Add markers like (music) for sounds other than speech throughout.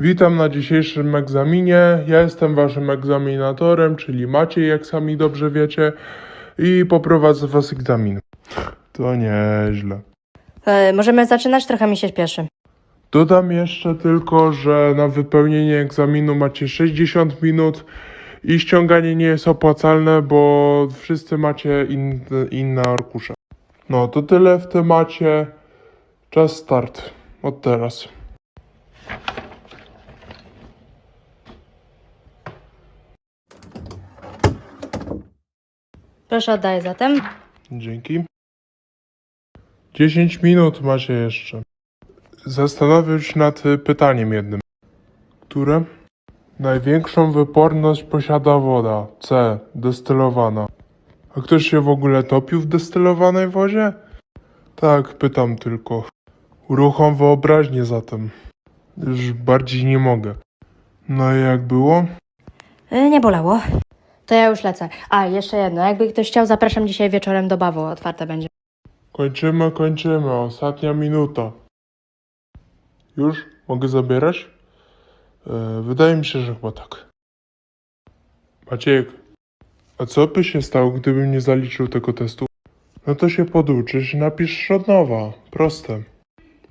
Witam na dzisiejszym egzaminie. Ja jestem waszym egzaminatorem, czyli Maciej, jak sami dobrze wiecie, i poprowadzę was egzamin. To nieźle. E, możemy zaczynać? Trochę mi się śpieszy. Dodam jeszcze tylko, że na wypełnienie egzaminu macie 60 minut i ściąganie nie jest opłacalne, bo wszyscy macie in, inne arkusze. No to tyle w temacie. Czas start. Od teraz. Proszę oddaję zatem. Dzięki. 10 minut macie jeszcze. Zastanowię się nad y, pytaniem jednym. Które? Największą wyporność posiada woda. C. Destylowana. A ktoś się w ogóle topił w destylowanej wodzie? Tak, pytam tylko. Uruchom wyobraźnię zatem. Już bardziej nie mogę. No i jak było? E, nie bolało. To ja już lecę. A, jeszcze jedno. Jakby ktoś chciał, zapraszam dzisiaj wieczorem do bawu. Otwarte będzie. Kończymy, kończymy. Ostatnia minuta. Już? Mogę zabierać? E, wydaje mi się, że chyba tak. Maciek, a co by się stało, gdybym nie zaliczył tego testu? No to się poduczysz i napisz od nowa. Proste.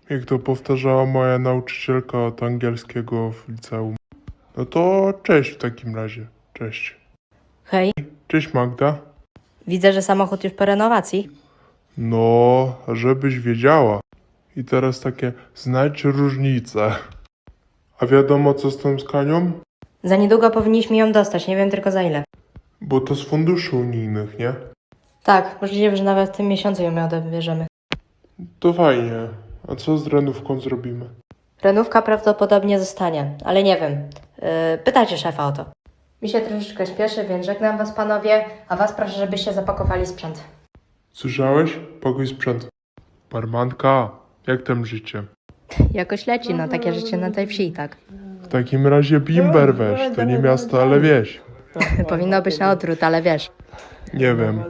Jak to powtarzała moja nauczycielka od angielskiego w liceum. No to cześć w takim razie. Cześć. Hej, Cześć Magda. widzę, że samochód już po renowacji. No, żebyś wiedziała. I teraz takie, znajdź różnicę. A wiadomo co z tą skanią? Za niedługo powinniśmy ją dostać. Nie wiem tylko za ile. Bo to z funduszy unijnych, nie? Tak, możliwe, że nawet w tym miesiącu ją odbierzemy. To fajnie. A co z renówką zrobimy? Renówka prawdopodobnie zostanie, ale nie wiem. Yy, pytajcie szefa o to. Mi się troszeczkę śpieszy, więc żegnam was panowie, a was proszę, żebyście zapakowali sprzęt. Słyszałeś? Pokój sprzęt. Barmanka, jak tam życie? Jakoś leci, no takie życie na tej wsi, tak. W takim razie Bimber weź. To nie miasto, ale wieś. (laughs) Powinno być na odwrót, ale wiesz. Nie wiem.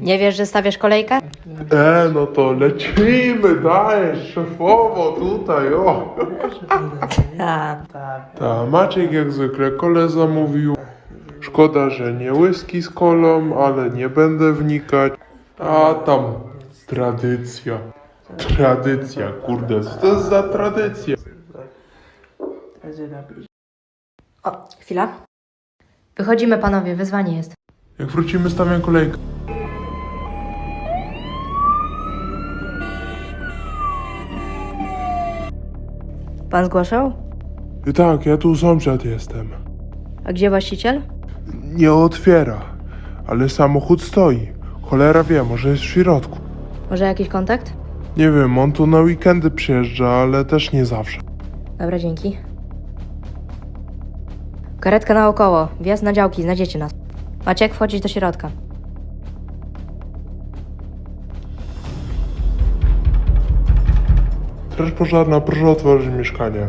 Nie wiesz, że stawiasz kolejkę? E, no to lecimy, dajesz, szefowo, tutaj, o. A, Ta, Maciek jak zwykle kole zamówił. Szkoda, że nie whisky z kolą, ale nie będę wnikać. A tam tradycja. Tradycja, kurde, co to jest za tradycja? o, chwila. Wychodzimy panowie, wyzwanie jest. Jak wrócimy, stawiam kolejkę. Pan zgłaszał? I tak, ja tu sąsiad jestem. A gdzie właściciel? Nie otwiera, ale samochód stoi. Cholera wie, może jest w środku. Może jakiś kontakt? Nie wiem, on tu na weekendy przyjeżdża, ale też nie zawsze. Dobra, dzięki. Karetka naokoło, wjazd na działki, znajdziecie nas. Macie jak wchodzić do środka. Straż pożarna, proszę otworzyć mieszkanie.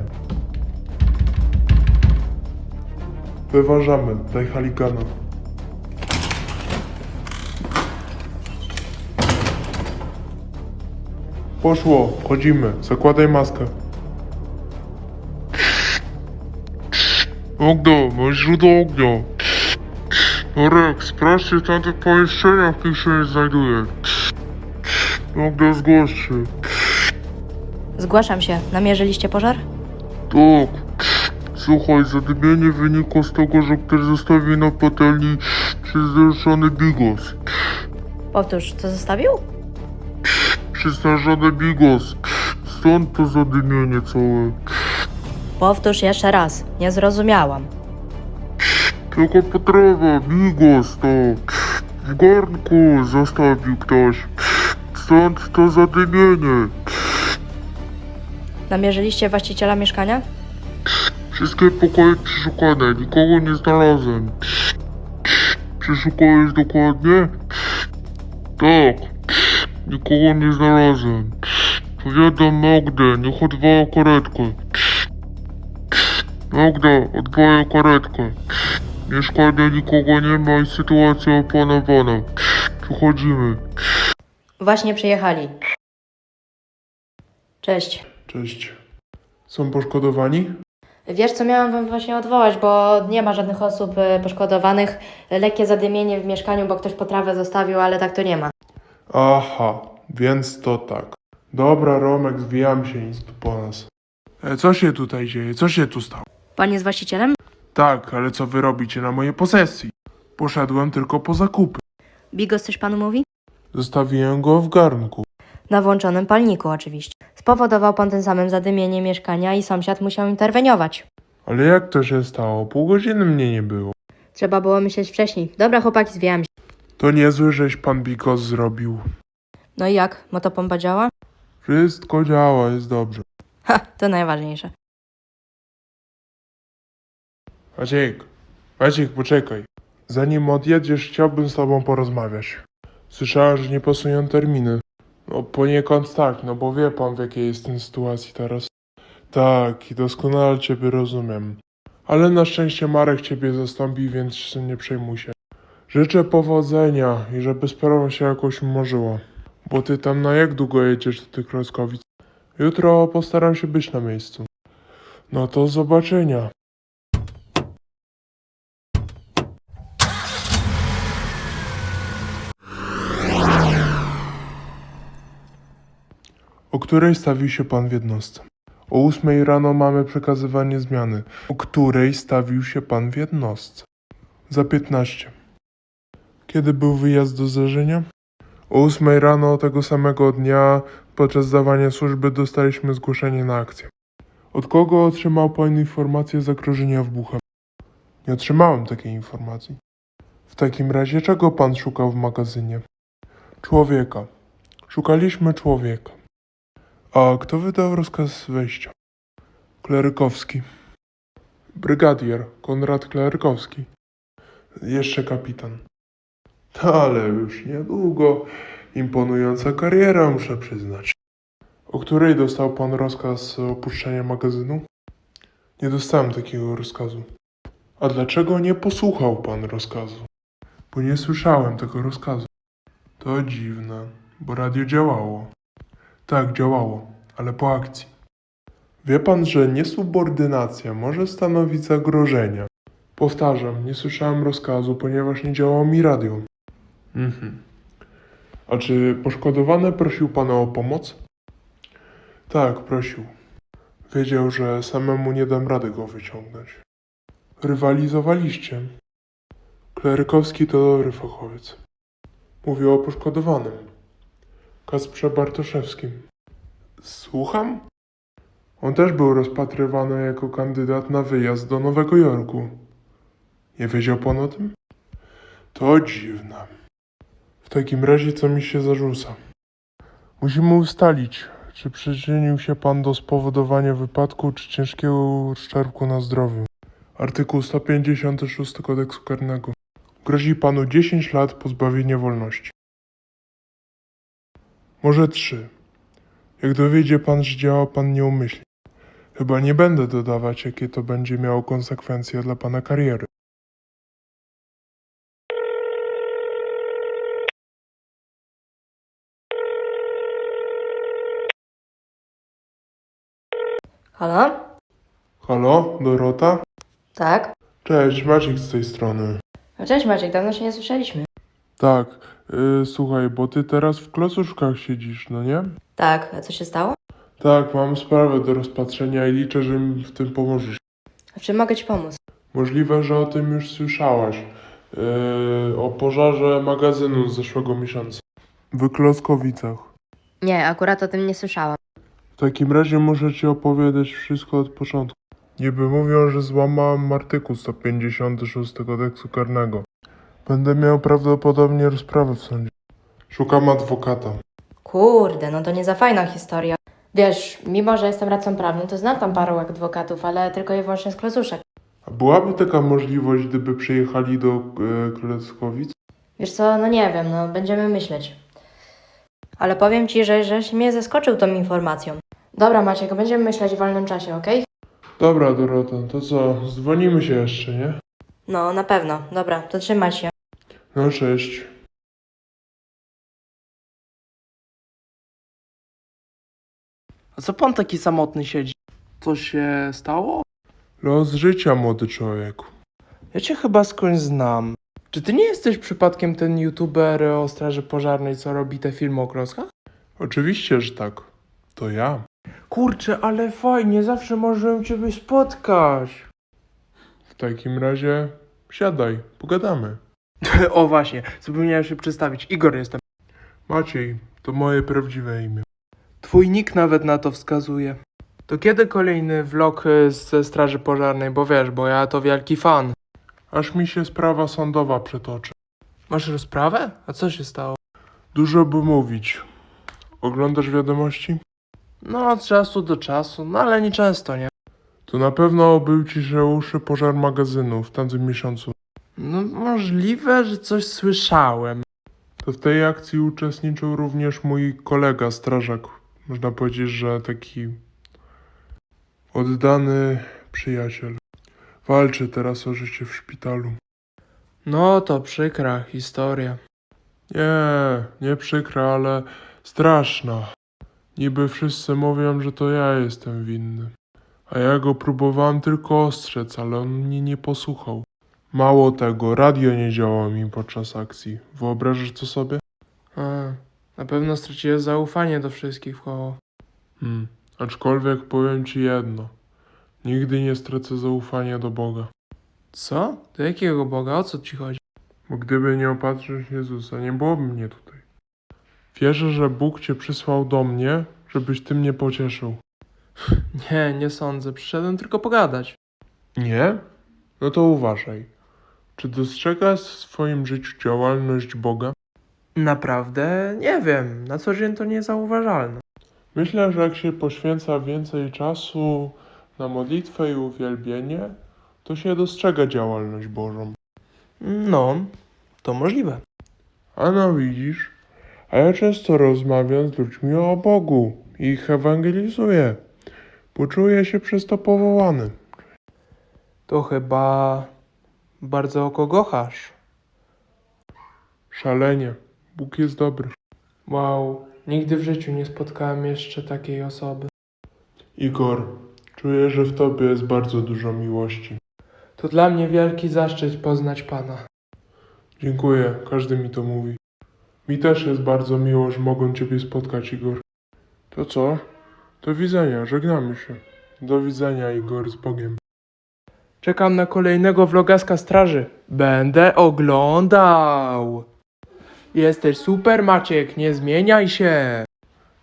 Wyważamy, daj haligana. Poszło, wchodzimy, zakładaj maskę. Ognia, masz źródło ognia. Rek, sprawdźcie tamte pomieszczenia, w których się znajduje. Ognia, zgłoś się. Zgłaszam się. Namierzyliście pożar? Tak. Słuchaj, zadymienie wynikło z tego, że ktoś zostawił na patelni przezroczony bigos. Powtórz, co zostawił? Przestarzony bigos. Stąd to zadymienie całe. Powtórz jeszcze raz. Nie zrozumiałam. Tylko potrawa, bigos to. W garnku zostawił ktoś. Stąd to zadymienie. Namierzyliście właściciela mieszkania? Wszystkie pokoje przeszukane, nikogo nie znalazłem. Przeszukałeś dokładnie? Tak. Nikogo nie znalazłem. Powiadam Magdę, niech odwoła karetkę. Magda, odwołaj karetkę. Mieszkania nikogo nie ma i sytuacja opanowana. Przechodzimy. Właśnie przyjechali. Cześć. Cześć. Są poszkodowani? Wiesz co, miałam wam właśnie odwołać, bo nie ma żadnych osób y, poszkodowanych. Lekkie zadymienie w mieszkaniu, bo ktoś potrawę zostawił, ale tak to nie ma. Aha, więc to tak. Dobra, Romek, zwijam się nic tu po nas. E, co się tutaj dzieje? Co się tu stało? Pan jest właścicielem? Tak, ale co wy robicie na mojej posesji? Poszedłem tylko po zakupy. Bigos coś panu mówi? Zostawiłem go w garnku. Na włączonym palniku oczywiście. Spowodował pan tym samym zadymienie mieszkania i sąsiad musiał interweniować. Ale jak to się stało? Pół godziny mnie nie było. Trzeba było myśleć wcześniej. Dobra chłopaki, zwijam się. To niezły, żeś pan Bikos zrobił. No i jak? Motopompa działa? Wszystko działa, jest dobrze. Ha, to najważniejsze. Maciek, Maciek, poczekaj. Zanim odjedziesz, chciałbym z tobą porozmawiać. Słyszałem, że nie pasują terminy. No poniekąd tak, no bo wie pan w jakiej jestem sytuacji teraz. Tak, i doskonale ciebie rozumiem. Ale na szczęście Marek ciebie zastąpi, więc się nie przejmuj się. Życzę powodzenia i żeby sprawa się jakoś umorzyła. Bo ty tam na jak długo jedziesz do tych Kroskowic? Jutro postaram się być na miejscu. No to zobaczenia. O której stawił się pan w jednostce? O ósmej rano mamy przekazywanie zmiany. O której stawił się pan w jednostce? Za piętnaście. Kiedy był wyjazd do zdarzenia? O ósmej rano tego samego dnia podczas zdawania służby dostaliśmy zgłoszenie na akcję. Od kogo otrzymał pan informację zagrożenia wybuchem? Nie otrzymałem takiej informacji. W takim razie czego pan szukał w magazynie? Człowieka. Szukaliśmy człowieka. A kto wydał rozkaz wejścia? Klerykowski. Brygadier Konrad Klerykowski. Jeszcze kapitan. Ale już niedługo. Imponująca kariera, muszę przyznać. O której dostał pan rozkaz opuszczenia magazynu? Nie dostałem takiego rozkazu. A dlaczego nie posłuchał pan rozkazu? Bo nie słyszałem tego rozkazu. To dziwne, bo radio działało. Tak, działało, ale po akcji. Wie pan, że niesubordynacja może stanowić zagrożenie. Powtarzam, nie słyszałem rozkazu, ponieważ nie działało mi radio. Mhm. A czy poszkodowany prosił pana o pomoc? Tak, prosił. Wiedział, że samemu nie dam rady go wyciągnąć. Rywalizowaliście. Klerykowski to dobry fachowiec. Mówił o poszkodowanym. Kasprze Bartoszewskim. Słucham? On też był rozpatrywany jako kandydat na wyjazd do Nowego Jorku. Nie wiedział pan o tym? To dziwne. W takim razie co mi się zarzuca? Musimy ustalić, czy przyczynił się pan do spowodowania wypadku, czy ciężkiego uszczerbku na zdrowiu. Artykuł 156 kodeksu karnego. Grozi panu 10 lat pozbawienia wolności. Może trzy. Jak dowiedzie pan, że działa pan nieumyślnie. Chyba nie będę dodawać, jakie to będzie miało konsekwencje dla pana kariery. Halo? Halo, Dorota? Tak? Cześć, Maciek z tej strony. No cześć Maciek, dawno się nie słyszeliśmy. Tak, y, słuchaj, bo ty teraz w klocuszkach siedzisz, no nie? Tak, a co się stało? Tak, mam sprawę do rozpatrzenia i liczę, że mi w tym pomożesz. W czym mogę ci pomóc? Możliwe, że o tym już słyszałaś. Yy, o pożarze magazynu z zeszłego miesiąca. W Klockowicach. Nie, akurat o tym nie słyszałam. W takim razie muszę ci opowiadać wszystko od początku. Niby mówią, że złamałem artykuł 156 kodeksu karnego. Będę miał prawdopodobnie rozprawę w sądzie. Szukam adwokata. Kurde, no to nie za fajna historia. Wiesz, mimo że jestem radcą prawnym, to znam tam paru adwokatów, ale tylko i wyłącznie z klocuszek. A byłaby taka możliwość, gdyby przyjechali do e, Klockowic? Wiesz co, no nie wiem, no będziemy myśleć. Ale powiem ci, że żeś mnie zaskoczył tą informacją. Dobra Maciek, będziemy myśleć w wolnym czasie, okej? Dobra, Dorota, to co? Dzwonimy się jeszcze, nie? No, na pewno. Dobra, to trzymaj się. No, cześć. A co pan taki samotny siedzi? Coś się stało? Los życia, młody człowieku. Ja cię chyba skądś znam. Czy ty nie jesteś przypadkiem ten youtuber o straży pożarnej, co robi te filmy o klockach? Oczywiście, że tak. To ja. Kurczę, ale fajnie, zawsze możemy ciebie spotkać. W takim razie siadaj, pogadamy. (laughs) o właśnie, zapomniałem się przedstawić. Igor jestem. Maciej, to moje prawdziwe imię. Twój nick nawet na to wskazuje. To kiedy kolejny vlog y, ze straży pożarnej? Bo wiesz, bo ja to wielki fan. Aż mi się sprawa sądowa przetoczy. Masz rozprawę? A co się stało? Dużo by mówić. Oglądasz wiadomości? No, od czasu do czasu, no ale nie często, nie? To na pewno obył ci się uszy pożar magazynu w tamtym miesiącu. No możliwe, że coś słyszałem. To w tej akcji uczestniczył również mój kolega strażak. Można powiedzieć, że taki oddany przyjaciel. Walczy teraz o życie w szpitalu. No to przykra historia. Nie, nie przykra, ale straszna. Niby wszyscy mówią, że to ja jestem winny. A ja go próbowałem tylko ostrzec, ale on mnie nie posłuchał. Mało tego, radio nie działało mi podczas akcji. Wyobrażasz to sobie? A, na pewno straciłeś zaufanie do wszystkich w koło. Hmm. Aczkolwiek powiem ci jedno. Nigdy nie stracę zaufania do Boga. Co? Do jakiego Boga? O co ci chodzi? Bo gdyby nie opatrzyć Jezusa, nie byłoby mnie tutaj. Wierzę, że Bóg cię przysłał do mnie, żebyś ty mnie pocieszył. (laughs) Nie, nie sądzę. Przyszedłem tylko pogadać. Nie? No to uważaj. Czy dostrzegasz w swoim życiu działalność Boga? Naprawdę? Nie wiem. Na co dzień to niezauważalne. Myślę, że jak się poświęca więcej czasu na modlitwę i uwielbienie, to się dostrzega działalność Bożą. No, to możliwe. A no widzisz, a ja często rozmawiam z ludźmi o Bogu i ich ewangelizuję. Poczuję się przez to powołany. To chyba bardzo kochasz. Szalenie. Bóg jest dobry. Wow, nigdy w życiu nie spotkałem jeszcze takiej osoby. Igor, czuję, że w tobie jest bardzo dużo miłości. To dla mnie wielki zaszczyt poznać Pana. Dziękuję, każdy mi to mówi. Mi też jest bardzo miło, że mogę ciebie spotkać, Igor. To co? Do widzenia, żegnamy się. Do widzenia, Igor, z Bogiem. Czekam na kolejnego vlogaska straży. Będę oglądał. Jesteś super, Maciek, nie zmieniaj się.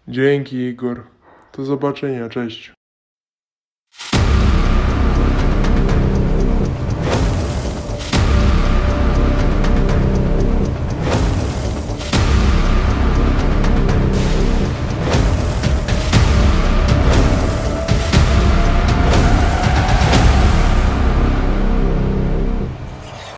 Dzięki, Igor. Do zobaczenia, cześć.